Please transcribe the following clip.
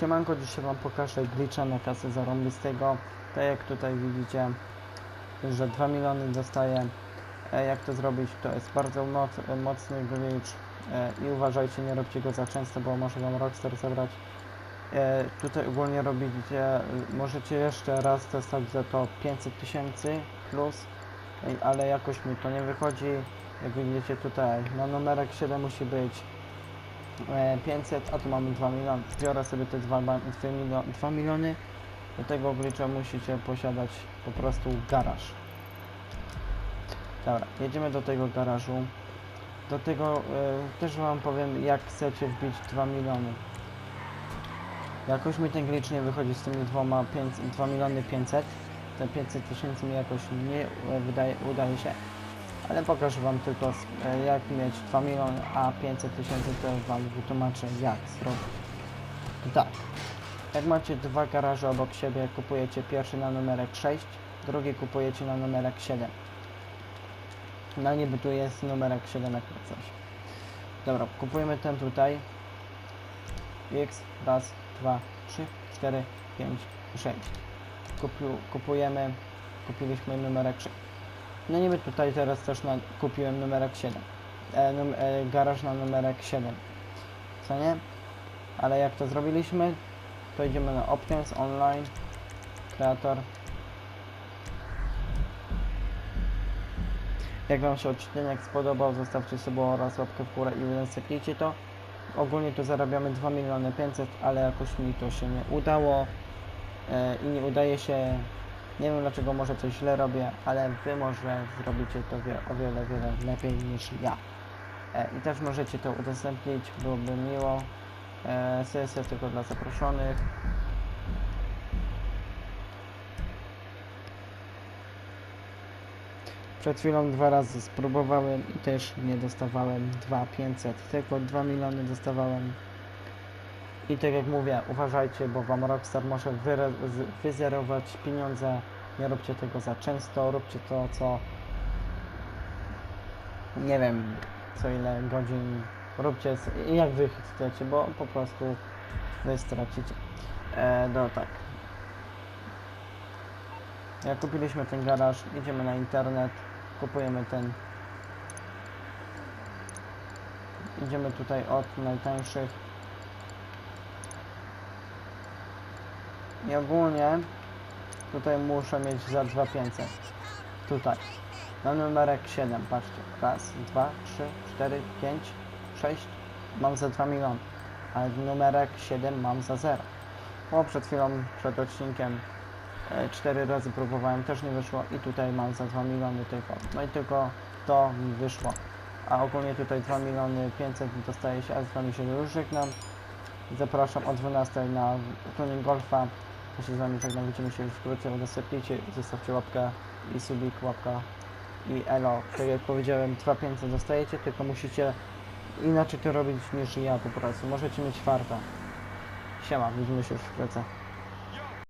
Siemanko, dzisiaj wam pokażę glitcha na kasę zarąbistego. Tak jak tutaj widzicie, że 2 miliony dostaję. E, Jak to zrobić? To jest bardzo moc, mocny glitch e, i uważajcie, nie robcie go za często, bo może wam Rockstar zabrać. E, Tutaj ogólnie robicie, możecie jeszcze raz dostać za to 500 tysięcy plus, e, ale jakoś mi to nie wychodzi. Jak widzicie tutaj, na numerek 7 musi być e, 500, a tu mamy 2 miliony. Biorę sobie te 2, 2, milio, 2 miliony. Do tego glitcha musicie posiadać po prostu garaż. Dobra, jedziemy do tego garażu. Do tego e, też wam powiem, jak chcecie wbić 2 miliony. Jakoś mi ten glitch nie wychodzi z tymi dwoma, 5, 2 miliony 500. Te 500 tysięcy mi jakoś nie e, wydaje, udaje się. Ale pokażę wam tylko e, jak mieć 2 miliony, a 500 tysięcy to wam wytłumaczę jak zrobić. I tak, jak macie dwa garaże obok siebie, kupujecie pierwszy na numerek 6, drugi kupujecie na numerek 7. No niby tu jest numerek 7 jak coś. Dobra, kupujemy ten tutaj. X, raz, dwa, trzy, cztery, pięć, sześć. Kupiu, kupujemy, kupiliśmy numerek 6. No niby tutaj teraz też na, kupiłem numerek 7. E, num, e, garaż na numerek 7. Co nie? Ale jak to zrobiliśmy, to idziemy na Options Online, Kreator. Jak Wam się odcinek spodobał, zostawcie sobie oraz łapkę w górę i udostępnijcie to. Ogólnie tu zarabiamy 2 miliony 500, ale jakoś mi to się nie udało e, i nie udaje się. Nie wiem dlaczego może coś źle robię, ale Wy może zrobicie to o wiele, wiele lepiej niż ja. E, I też możecie to udostępnić, byłoby miło. E, sesja tylko dla zaproszonych. Przed chwilą dwa razy spróbowałem i też nie dostawałem 2500, tylko 2 miliony dostawałem. I tak jak mówię, uważajcie, bo wam Rockstar może wyzerować pieniądze. Nie róbcie tego za często, róbcie to co nie wiem co ile godzin róbcie jak wy chcecie, bo po prostu wy stracicie. E, no tak. Jak kupiliśmy ten garaż, idziemy na internet, kupujemy ten. Idziemy tutaj od najtańszych. I ogólnie tutaj muszę mieć za 2500. Tutaj. Na numerek 7, patrzcie. Raz, dwa, trzy, cztery, pięć, sześć. Mam za 2 miliony. Ale numerek 7 mam za 0. O, przed chwilą, przed odcinkiem e, cztery razy próbowałem, też nie wyszło i tutaj mam za 2 miliony tylko. No i tylko to mi wyszło. A ogólnie tutaj 2 miliony 500 dostaje się, a z wami się już żegnam. Zapraszam o 12 na tuning golfa. Ja się z wami żegnam, widzimy się już wkrótce, udostępnijcie, zostawcie łapkę i subik, łapka i elo. Tak jak powiedziałem, 2500 dostajecie, tylko musicie inaczej to robić niż ja po prostu. Możecie mieć farta. Siema, widzimy się już wkrótce.